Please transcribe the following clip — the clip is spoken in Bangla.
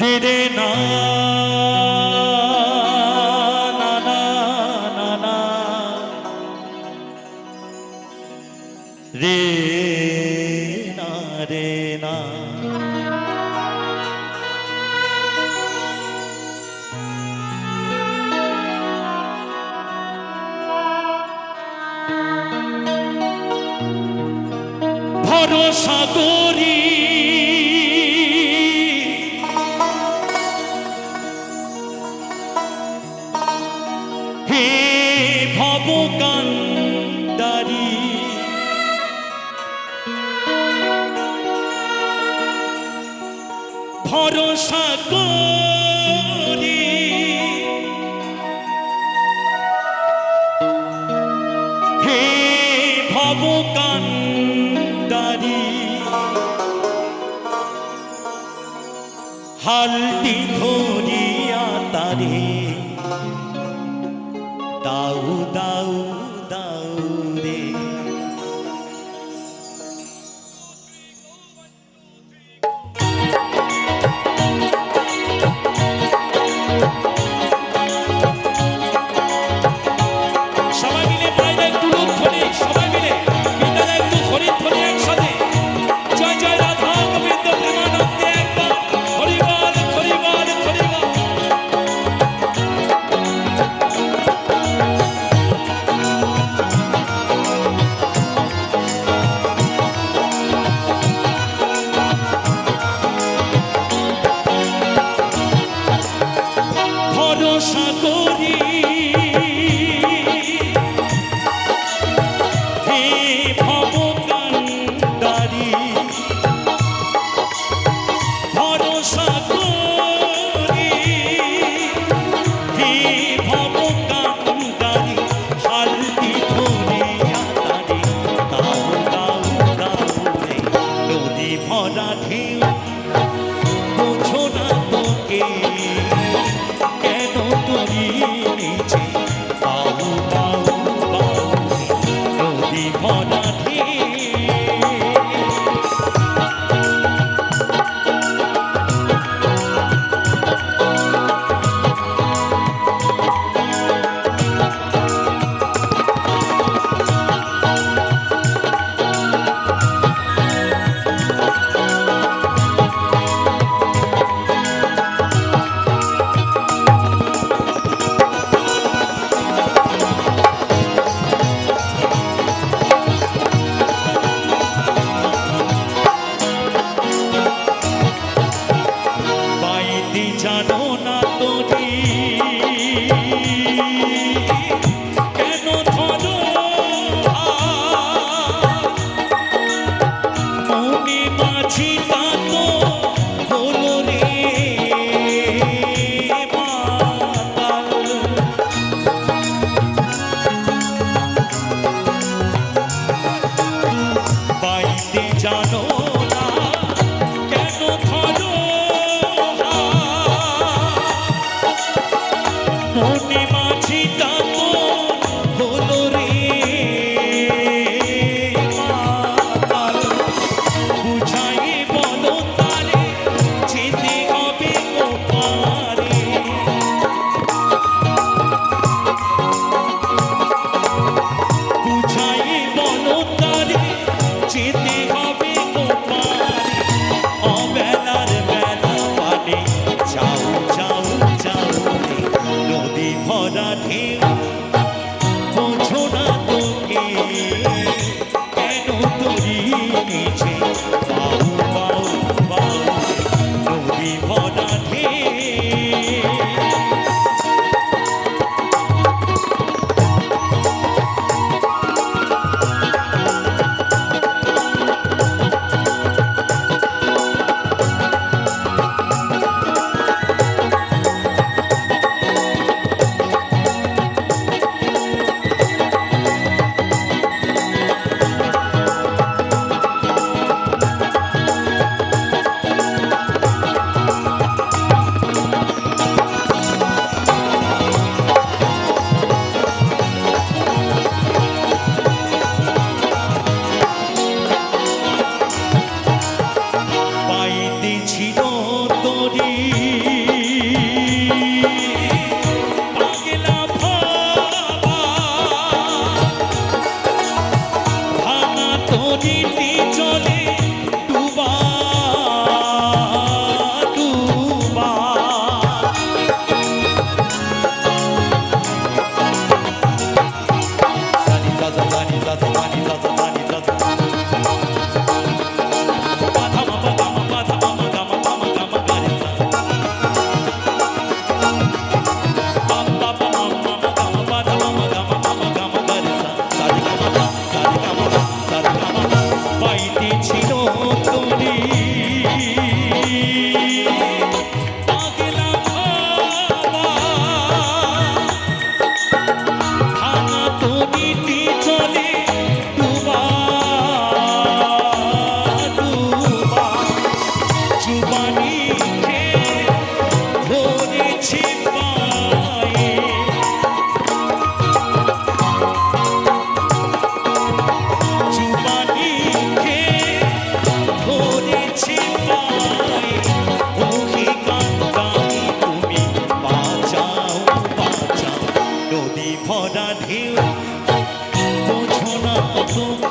দিদি না রে না রে না। ভরসা করি ভরসা করি। হে ভব হালটি ধরিয়া তারে I'm not here. Chief. ভরা ঢেউ বোঝো না তুমি